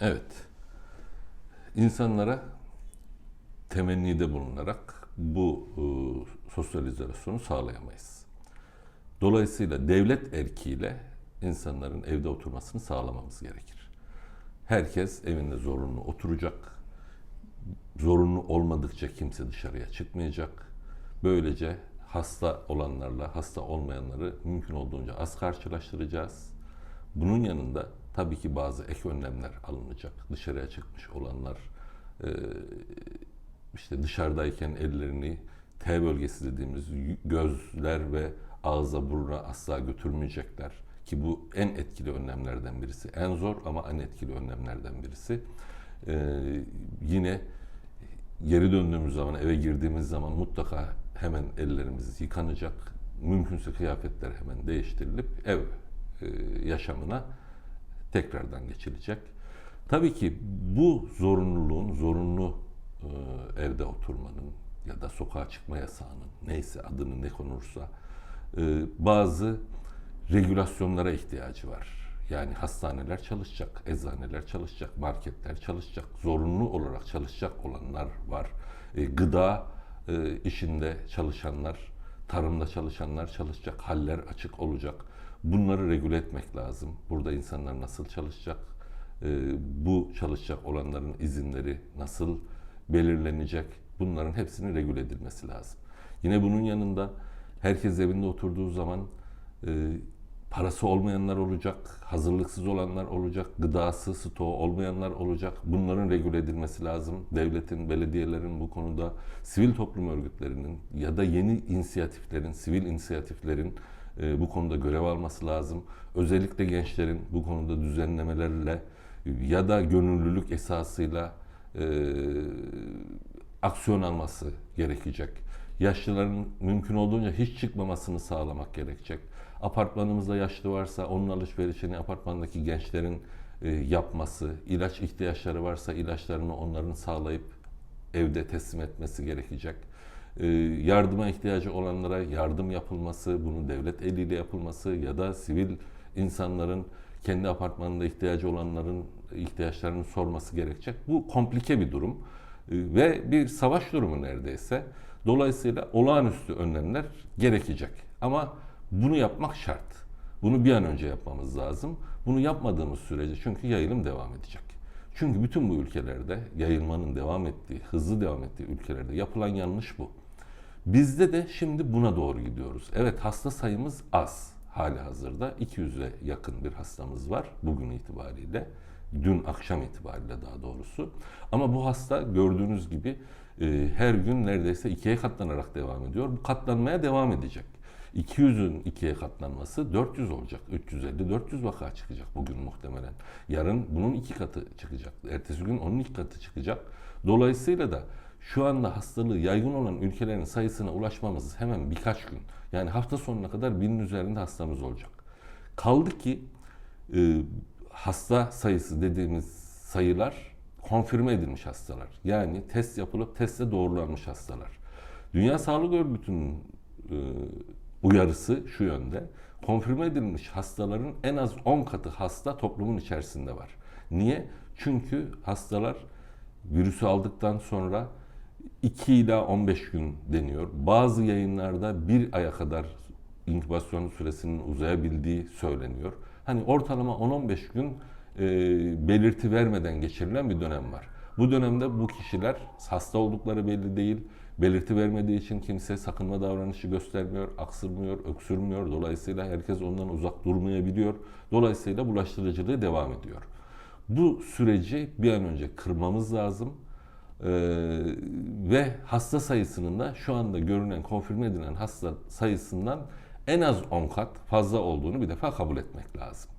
Evet. İnsanlara temennide bulunarak bu e, sosyalizasyonu sağlayamayız. Dolayısıyla devlet erkiyle insanların evde oturmasını sağlamamız gerekir. Herkes evinde zorunlu oturacak. Zorunlu olmadıkça kimse dışarıya çıkmayacak. Böylece hasta olanlarla hasta olmayanları mümkün olduğunca az karşılaştıracağız. Bunun yanında tabii ki bazı ek önlemler alınacak. Dışarıya çıkmış olanlar e, işte dışarıdayken ellerini T bölgesi dediğimiz gözler ve ağza buruna asla götürmeyecekler. Ki bu en etkili önlemlerden birisi. En zor ama en etkili önlemlerden birisi. Ee, yine geri döndüğümüz zaman, eve girdiğimiz zaman mutlaka hemen ellerimiz yıkanacak. Mümkünse kıyafetler hemen değiştirilip ev e, yaşamına tekrardan geçilecek. Tabii ki bu zorunluluğun, zorunlu e, evde oturmanın ya da sokağa çıkma yasağının neyse adını ne konursa e, bazı regülasyonlara ihtiyacı var. Yani hastaneler çalışacak, eczaneler çalışacak, marketler çalışacak, zorunlu olarak çalışacak olanlar var. E, gıda e, işinde çalışanlar, tarımda çalışanlar çalışacak, haller açık olacak. Bunları regüle etmek lazım. Burada insanlar nasıl çalışacak? E, bu çalışacak olanların izinleri nasıl belirlenecek? Bunların hepsinin regüle edilmesi lazım. Yine bunun yanında herkes evinde oturduğu zaman e, parası olmayanlar olacak, hazırlıksız olanlar olacak, gıdası, stoğu olmayanlar olacak. Bunların regüle edilmesi lazım. Devletin, belediyelerin bu konuda, sivil toplum örgütlerinin ya da yeni inisiyatiflerin, sivil inisiyatiflerin e, bu konuda görev alması lazım. Özellikle gençlerin bu konuda düzenlemelerle ya da gönüllülük esasıyla e, aksiyon alması gerekecek. Yaşlıların mümkün olduğunca hiç çıkmamasını sağlamak gerekecek. Apartmanımızda yaşlı varsa onun alışverişini apartmandaki gençlerin e, yapması, ilaç ihtiyaçları varsa ilaçlarını onların sağlayıp evde teslim etmesi gerekecek. E, yardıma ihtiyacı olanlara yardım yapılması, bunu devlet eliyle yapılması ya da sivil insanların kendi apartmanında ihtiyacı olanların ihtiyaçlarını sorması gerekecek. Bu komplike bir durum e, ve bir savaş durumu neredeyse. Dolayısıyla olağanüstü önlemler gerekecek. Ama bunu yapmak şart. Bunu bir an önce yapmamız lazım. Bunu yapmadığımız sürece çünkü yayılım devam edecek. Çünkü bütün bu ülkelerde yayılmanın devam ettiği, hızlı devam ettiği ülkelerde yapılan yanlış bu. Bizde de şimdi buna doğru gidiyoruz. Evet hasta sayımız az hali hazırda. 200'e yakın bir hastamız var bugün itibariyle. Dün akşam itibariyle daha doğrusu. Ama bu hasta gördüğünüz gibi e, her gün neredeyse ikiye katlanarak devam ediyor. Bu katlanmaya devam edecek. 200'ün ikiye katlanması 400 olacak. 350-400 vaka çıkacak bugün muhtemelen. Yarın bunun iki katı çıkacak. Ertesi gün onun iki katı çıkacak. Dolayısıyla da şu anda hastalığı yaygın olan ülkelerin sayısına ulaşmamız hemen birkaç gün. Yani hafta sonuna kadar binin üzerinde hastamız olacak. Kaldı ki e, hasta sayısı dediğimiz sayılar konfirme edilmiş hastalar. Yani test yapılıp testle doğrulanmış hastalar. Dünya Sağlık Örgütü'nün e, uyarısı şu yönde. Konfirme edilmiş hastaların en az 10 katı hasta toplumun içerisinde var. Niye? Çünkü hastalar virüsü aldıktan sonra 2 ila 15 gün deniyor. Bazı yayınlarda bir aya kadar inkübasyon süresinin uzayabildiği söyleniyor. Hani ortalama 10-15 gün e, belirti vermeden geçirilen bir dönem var. Bu dönemde bu kişiler hasta oldukları belli değil. Belirti vermediği için kimse sakınma davranışı göstermiyor, aksırmıyor, öksürmüyor. Dolayısıyla herkes ondan uzak durmayabiliyor. Dolayısıyla bulaştırıcılığı devam ediyor. Bu süreci bir an önce kırmamız lazım. Ee, ve hasta sayısının da şu anda görünen, konfirme edilen hasta sayısından en az 10 kat fazla olduğunu bir defa kabul etmek lazım.